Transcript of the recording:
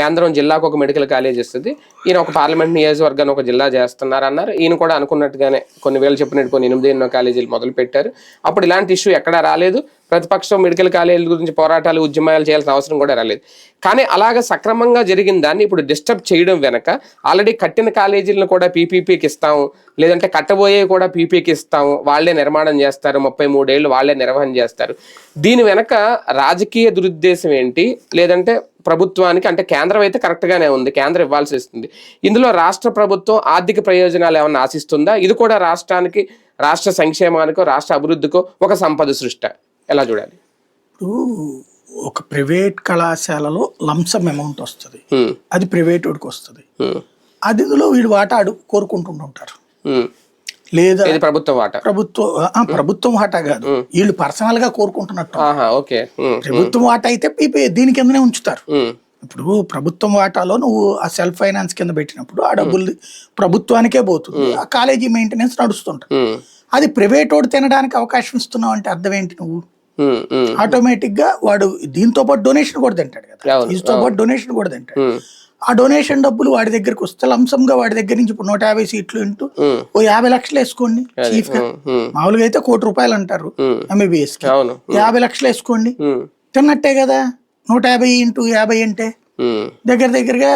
కేంద్రం జిల్లాకు ఒక మెడికల్ కాలేజ్ ఇస్తుంది. ఈయన ఒక పార్లమెంట్ నియోజకవర్గాన్ని ఒక జిల్లా చేస్తున్నారు అన్నారు ఈయన కూడా అనుకున్నట్టుగానే కొన్ని వేలు చెప్పినట్టు కొన్ని ఎనిమిది ఎన్నో కాలేజీలు మొదలు పెట్టారు. అప్పుడు ఇలాంటి ఇష్యూ ఎక్కడా రాలేదు. ప్రతిపక్షం మెడికల్ కాలేజీల గురించి పోరాటాలు ఉద్యమాలు చేయాల్సిన అవసరం కూడా రాలేదు. కానీ అలాగ సక్రమంగా జరిగిన దాన్ని ఇప్పుడు డిస్టర్బ్ చేయడం వెనక ఆల్రెడీ కట్టిన కాలేజీలను కూడా పీపీపీకి ఇస్తాము. లేదంటే కట్టబోయే కూడా పీపీకి ఇస్తాము. వాళ్ళే నిర్మాణం చేస్తారు. ముప్పై మూడేళ్ళు వాళ్ళే నిర్వహణ చేస్తారు. దీని వెనక రాజకీయ దురుద్దేశం ఏంటి? లేదంటే ప్రభుత్వానికి అంటే కేంద్రం అయితే కరెక్ట్గానే ఉంది కేంద్రం ఇవ్వాల్సి వస్తుంది. ఇందులో రాష్ట్ర ప్రభుత్వం ఆర్థిక ప్రయోజనాలు ఏమన్నా ఆశిస్తుందా? ఇది కూడా రాష్ట్రానికి రాష్ట్ర సంక్షేమానికో రాష్ట్ర అభివృద్ధికో ఒక సంపద సృష్ట. ఎలా చూడాలి? ఇప్పుడు ఒక ప్రైవేట్ కళాశాలలో లంసమ్ అమౌంట్ వస్తుంది. అది ప్రైవేట్ వాడికి వస్తుంది అది ఇందులో వీడు వాటా అడు కోరుకుంటుంటారు హ్మ్. లేదా ప్రభుత్వం వాట? ప్రభుత్వం ప్రభుత్వం వాటా కాదు. వీళ్ళు పర్సనల్గా కోరుకుంటున్నట్టు ఓకే. ప్రభుత్వం వాటా అయితే దీని కిందనే ఉంచుతారు. ఇప్పుడు ప్రభుత్వం వాటాలో నువ్వు ఆ సెల్ఫ్ ఫైనాన్స్ కింద పెట్టినప్పుడు ఆ డబ్బులు ప్రభుత్వానికే పోతుంది. ఆ కాలేజీ మెయింటెనెన్స్ నడుస్తుంటుంది. అది ప్రైవేట్ వాడు తినడానికి అవకాశం ఇస్తున్నావు అంటే అర్థం ఏంటి నువ్వు? ఆటోమేటిక్గా వాడు దీంతో పాటు డొనేషన్ కూడా తింటాడు కదా. దీంతో పాటు డొనేషన్ కూడా తింటాడు. ఆ డొనేషన్ డబ్బులు వాడి దగ్గరికి వస్తే లంసంగా వాడి దగ్గర నుంచి ఇప్పుడు నూట యాభై సీట్లు ఇంటూ ఓ యాభై లక్షలు వేసుకోండి చీఫ్గా. మామూలుగా అయితే కోటి రూపాయలు అంటారు. ఎంబీబీఎస్కి. యాభై లక్షలు వేసుకోండి. తిన్నట్టే కదా నూట యాభై ఇంటూ యాభై అంటే. దగ్గర దగ్గరగా